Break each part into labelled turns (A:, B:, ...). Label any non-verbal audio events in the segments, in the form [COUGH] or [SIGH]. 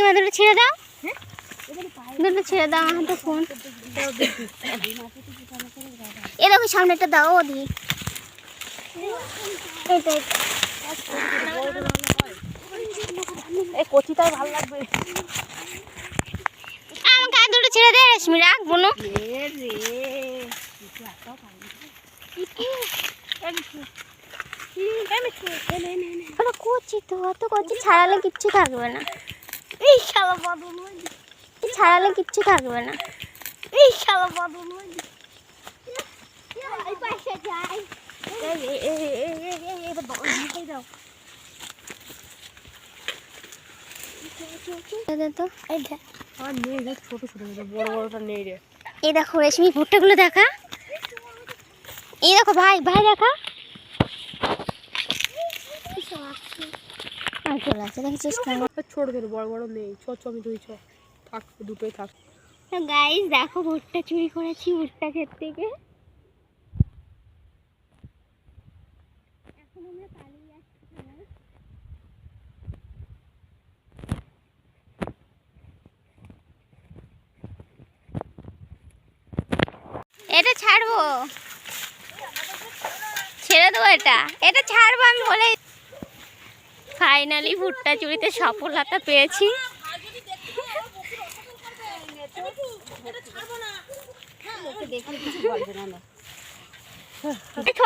A: কাকিমা দুটো ছেড়ে দাও। দুটো ছেড়ে দাও আমার হাতে ফোন। এ দেখো সামনেটা দাও ও দি এইটা এইটা।
B: এই কচিটাই ভালো লাগবে।
A: আমাকে আর দুটো ছেড়ে দে রেশমি রাখব না
B: রে। রে
A: করছি তো অত করছি ছাড়ালে কিচ্ছু থাকবে না।
B: এই শালা বদল
A: ছাড়ালে কিচ্ছু থাকবে না।
B: এই শালা বদল এই
A: দেখো রেশমি ভুট্টাগুলো দেখা। এই দেখো ভাই ভাই দেখা। চলে আসছে দেখেছিস কেমন।
B: ছোট ছোট, বড় বড় নেই ছ ছ দুই ছ। থাক, দুটোই থাক।
A: গাইস দেখো ভুট্টা চুরি করেছি ভুট্টা ক্ষেত থেকে। এখন আমরা পালিয়ে। এটা ছাড়বো। ছেড়ে দেবো এটা। এটা ছাড়বো আমি বলে ফাইনালি ভুট্টা চুরিতে সফলতা পেয়েছি। ছ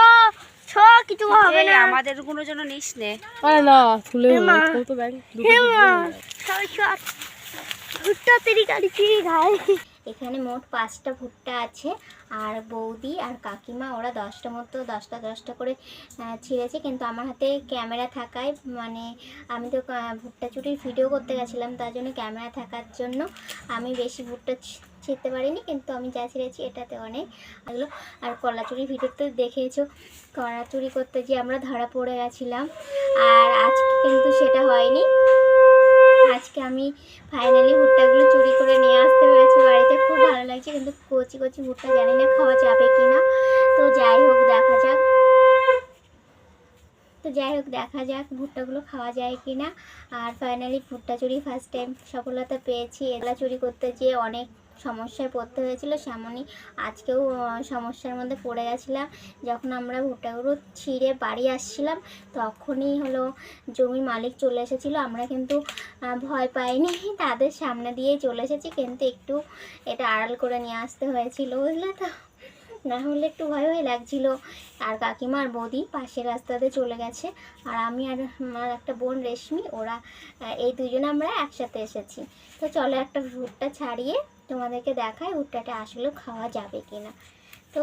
A: ছ কিছু হবে না।
C: আমাদের কোনো জন্য নিস নে।
B: আরে তুলে তো
A: ভুট্টা তেরি গাড়ি চিড়ি খায় এখানে মোট পাঁচটা ভুট্টা আছে, আর বৌদি আর কাকিমা ওরা দশটা মতো, দশটা দশটা করে ছিঁড়েছে। কিন্তু আমার হাতে ক্যামেরা থাকায় মানে আমি তো ভুট্টা চুরির ভিডিও করতে গেছিলাম, তার জন্য ক্যামেরা থাকার জন্য আমি বেশি ভুট্টা ছিঁড়তে পারিনি, কিন্তু আমি যা ছিঁড়েছি এটাতে অনেক এগুলো আর কলা চুরির ভিডিওতে দেখেছ কলা চুরি করতে গিয়ে আমরা ধরা পড়ে গেছিলাম, আর আজকে কিন্তু সেটা হয়নি। আজকে আমি ফাইনালি ভুট্টাগুলো কচি কচি ভুট্টা জানি না খাওয়া যাবে কি না তো যাই হোক, দেখা যাক। তো যাই হোক, দেখা যাক ভুট্টাগুলো খাওয়া যায় কি না আর ফাইনালি ভুট্টা চুরি ফার্স্ট টাইম সফলতা পেয়েছি। এগুলা চুরি করতে যেয়ে অনেক সমস্যায় পড়তে হয়েছিল, সেমনই আজকেও সমস্যার মধ্যে পড়ে গেছিলাম। যখন আমরা ভুট্টাগুলো ছিঁড়ে বাড়ি আসছিলাম, তখনই হলো জমির মালিক চলে এসেছিল। আমরা কিন্তু ভয় পাইনি, তাদের সামনে দিয়েই চলে এসেছি। কিন্তু একটু এটা আড়াল করে নিয়ে আসতে হয়েছিল, বুঝলে তো? না হলে একটু ভয় ভয় লাগছিল। আর কাকিমা আর বৌদি পাশের রাস্তাতে চলে গেছে। আর আমি আর আমার একটা বোন রেশমি, ওরা এই দুজনে আমরা একসাথে এসেছি। তো চলো একটা ভুট্টা ছাড়িয়ে তোমাদেরকে দেখাই ভুট্টাটা আসলেও খাওয়া যাবে কি না তো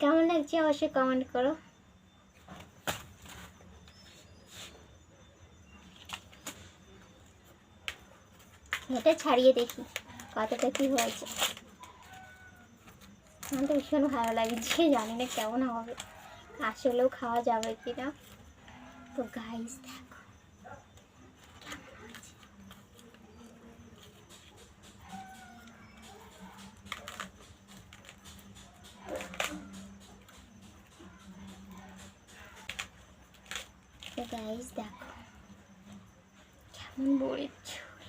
A: কেমন লাগছে অবশ্যই কমেন্ট করো। এটা ছাড়িয়ে দেখি কতটা কি হয়েছে। আমার তো ভীষণ ভালো লাগছে, জানি না কেমন হবে। আসলেও খাওয়া যাবে কি না তো গাইস দেখো গাইস দেখো। কেমন ঝোল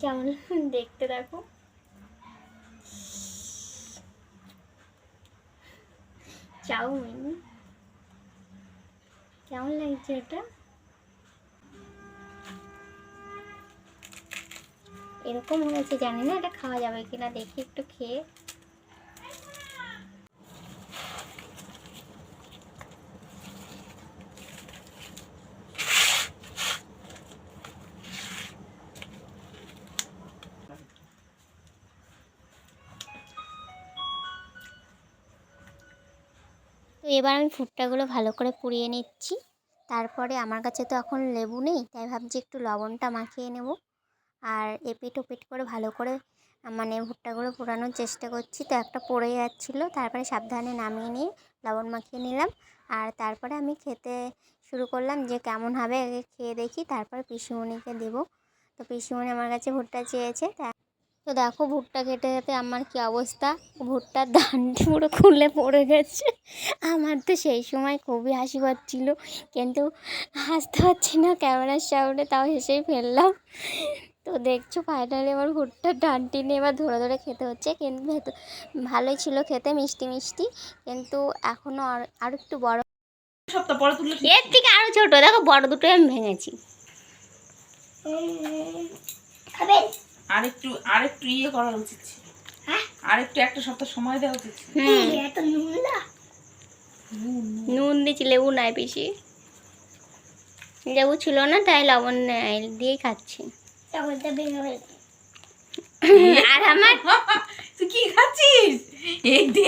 A: কেমন দেখতে দেখো। চাউমিন। কেমন লাগছে এটা? এরকম হয়েছে, জানি না এটা খাওয়া যাবে কিনা, দেখি একটু খেয়ে। এবার আমি ফুটটাগুলো ভালো করে পুড়িয়ে নিচ্ছি। তারপরে আমার কাছে তো এখন লেবু নেই, তাই ভাবছি একটু লবণটা মাখিয়ে নেব। আর এপিট ওপিট করে ভালো করে মানে ভুট্টাগুলো পোড়ানোর চেষ্টা করছি। তো একটা পড়ে যাচ্ছিল, তারপরে সাবধানে নামিয়ে নিয়ে লবণ মাখিয়ে নিলাম। আর তারপরে আমি খেতে শুরু করলাম যে কেমন হবে আগে খেয়ে দেখি, তারপর পিসিমণিকে দেবো। তো পিসিমণি আমার কাছে ভুট্টা চেয়েছে, তা তো দেখো ভুট্টা খেতে খেতে আমার কি অবস্থা? ভুট্টার ধানটি পুরো খুলে পড়ে গেছে। আমার তো সেই সময় খুবই হাসি পাচ্ছিল। কিন্তু হাসতে পারছি না ক্যামেরার সামনে তাও হেসেই ফেললাম। তো দেখছ ফাইনালি আমার ভুট্টার ডানটি নিয়ে এবার ধরে ধরে খেতে হচ্ছে। কিন্তু ভেতর ভালোই ছিল খেতে মিষ্টি মিষ্টি। কিন্তু এখনও আর আর একটু বড় এর থেকে আরও ছোটো দেখো বড় দুটোই আমি ভেঙেছি।
B: খাবেন
C: আরেকটু আরেকটু ইয়ে করা উচিত ছিল।
B: হ্যাঁ?
C: আরেকটু একটা সপ্তাহ সময় দেওয়া উচিত ছিল।
B: নুন না
A: দিয়েছি লেবু নাই বেশি। লেবু ছিল না তাই লবণ নেই, দিয়েই খাচ্ছি। আর আমার [LAUGHS]
C: তুই কি খাচ্ছিস? এই দে